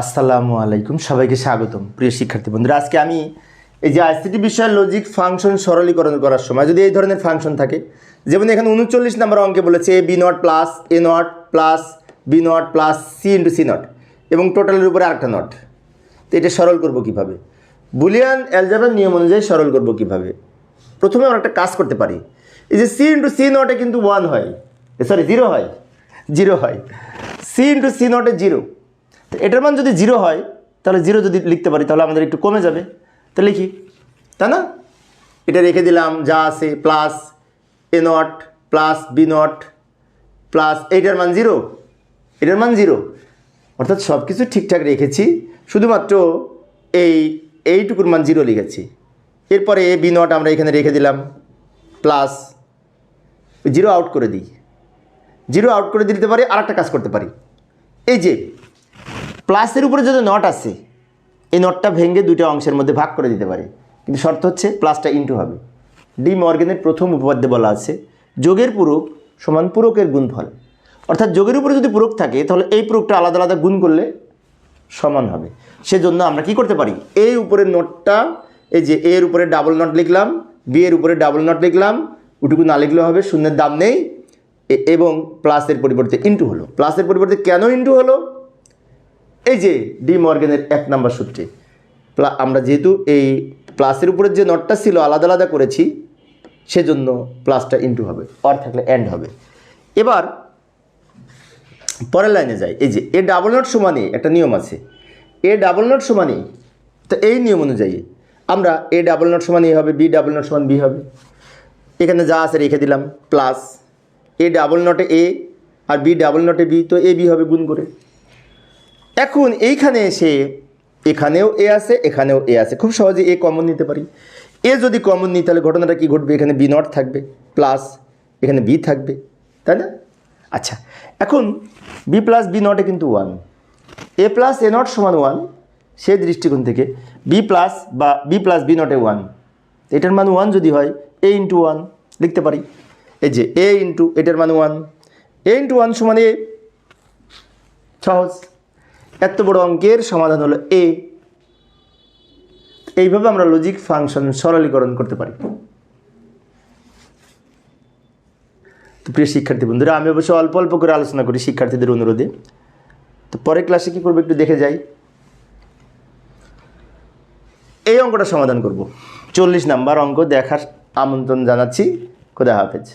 আসসালামু আলাইকুম, সবাইকে স্বাগতম। প্রিয় শিক্ষার্থী বন্ধুরা, আজকে আমি এই যে আইসিটি বিষয়ের লজিক ফাংশন সরলীকরণ করার সময়, যদি এই ধরনের ফাংশন থাকে যেমন এখানে উনচল্লিশ নম্বর অঙ্কে বলেছে A B nought plus A nought plus B nought plus C into C nought এবং টোটালের উপরে আরেকটা নট তো এটা সরল করব কীভাবে? বুলিয়ান অ্যালজাবের নিয়ম অনুযায়ী সরল করব কীভাবে? প্রথমে আমরা একটা কাজ করতে পারি। এই যে সি ইন্টু সি নটে কিন্তু ওয়ান হয়। সরি জিরো হয়। জিরো হয়। সি ইন্টু সি নটে জিরো তো এটার মান যদি জিরো হয়, তাহলে জিরো যদি লিখতে পারি, তাহলে আমাদের একটু কমে যাবে। তো লিখি। তাই না? এটা রেখে দিলাম, যা আছে plus A nought plus B nought plus এইটার মান জিরো। এটার মান জিরো। অর্থাৎ সব কিছু ঠিকঠাক রেখেছি, শুধুমাত্র এই, এইটুকুর মান জিরো লিখেছি। এরপরে এ বি নট আমরা এখানে রেখে দিলাম প্লাস জিরো আউট করে দিই। জিরো আউট করে দিতে পারি আর একটা কাজ করতে পারি। এই যে প্লাসের উপরে যদি নট আছে এই নটটা ভেঙে দুইটা অংশের মধ্যে ভাগ করে দিতে পারে। কিন্তু শর্ত হচ্ছে প্লাসটা ইন্টু হবে। ডি মর্গেনের প্রথম উপপাদ্যে বলা আছে, যোগের পূরক সমান পূরকের গুণফল। অর্থাৎ যোগের উপরে যদি পূরক থাকে, তাহলে এই পূরকটা আলাদা আলাদা গুণ করলে সমান হবে। সেজন্য আমরা কি করতে পারি? এই উপরের নোটটা, এই যে এর উপরে ডাবল নট লিখলাম, বি এর উপরে ডাবল নট লিখলাম, ওটুকু না লিখলেও হবে, শূন্যের দাম নেই এবং প্লাসের পরিবর্তে ইন্টু হলো। প্লাসের পরিবর্তে কেন ইন্টু হলো? এই যে ডি মর্গেনের এক নাম্বার সূত্রে আমরা যেহেতু এই প্লাসের উপরে যে নটটা ছিল আলাদা আলাদা করেছি, সেজন্য প্লাসটা ইন্টু হবে অর থাকলে অ্যান্ড হবে। এবার, পরের লাইনে যাই, এই যে এ ডাবল নট সমানে একটা নিয়ম আছে। এ ডাবল নট সমানে, তো এই নিয়ম অনুযায়ী আমরা এ ডাবল নট সমান এ হবে, বি ডাবল নট সমান বি হবে। এখানে যা আছে রেখে দিলাম প্লাস এ ডাবল নটে এ, আর বি ডাবল নটে বি, তো এ বি হবে গুণ করে। এখন এইখানে এসে, এখানেও এ আছে, এখানেও এ আছে। খুব সহজে এ কমন নিতে পারি। এ যদি কমন নিই, তাহলে ঘটনাটা কী ঘটবে? এখানে বি নট থাকবে প্লাস এখানে বি থাকবে, তাই না? আচ্ছা এখন বি প্লাস বি নটে কিন্তু one A plus A nought সমান ওয়ান সে দৃষ্টিকোণ থেকে বি প্লাস বা বি প্লাস বি নটে ওয়ান এটার মান ওয়ান যদি হয় এ ইন্টু ওয়ান লিখতে পারি। এই যে এ ইন্টু এটার মান ওয়ান এ ইন্টু ওয়ান সমান এ সহজ। এত বড় অঙ্কের সমাধান হলো এ এইভাবে আমরা লজিক ফাংশন সরলীকরণ করতে পারি। তো প্রিয় শিক্ষার্থী বন্ধুরা, আমি অবশ্য অল্প অল্প করে আলোচনা করি শিক্ষার্থীদের অনুরোধে। তো পরের ক্লাসে কী করব একটু দেখে যাই। এই অঙ্কটা সমাধান করব। চল্লিশ নাম্বার অঙ্ক, দেখার আমন্ত্রণ জানাচ্ছি। খোদা হাফেজ।